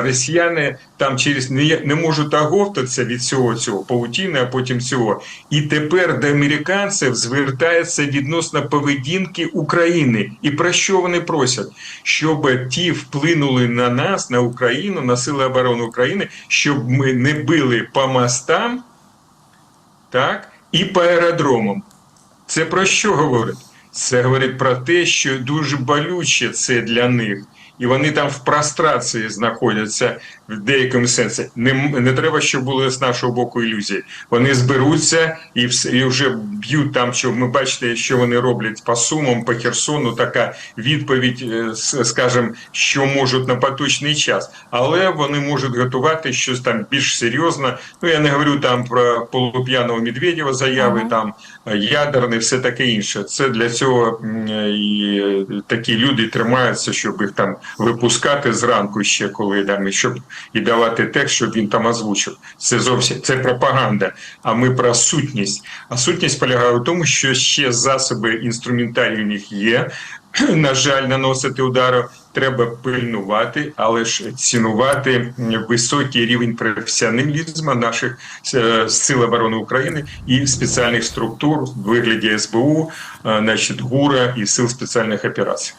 Росіяни там через не, не можуть оговтатися від цього цього паутіни, а потім цього. І тепер до американців звертається відносно поведінки України. І про що вони просять? Щоб ті вплинули на нас, на Україну, на сили оборони України, щоб ми не били по мостам, так, і по аеродромам. Це про що говорить? Це говорить про те, що дуже болюче це для них. І вони там в прострації знаходяться в деякому сенсі. Не, не треба, щоб були з нашого боку ілюзії. Вони зберуться і, і вже б'ють там, що ми бачите, що вони роблять по Сумам, по Херсону. Така відповідь, е, скажімо, що можуть на поточний час, але вони можуть готувати щось там більш серйозно. Ну я не говорю там про полуп'яного Медведєва заяви, Ага. там е, ядерне, все таке інше. Це для цього е, і такі люди тримаються, щоб їх там випускати зранку ще коли там, щоб і давати текст, щоб він там озвучив. Це зовсім це пропаганда. А ми про сутність. А сутність полягає в тому, що ще засоби інструментарій у них є. На жаль, наносити удару треба пильнувати, але ж цінувати високий рівень професіоналізму наших е, сил оборони України і спеціальних структур в вигляді СБУ, е, значить ГУРа і сил спеціальних операцій.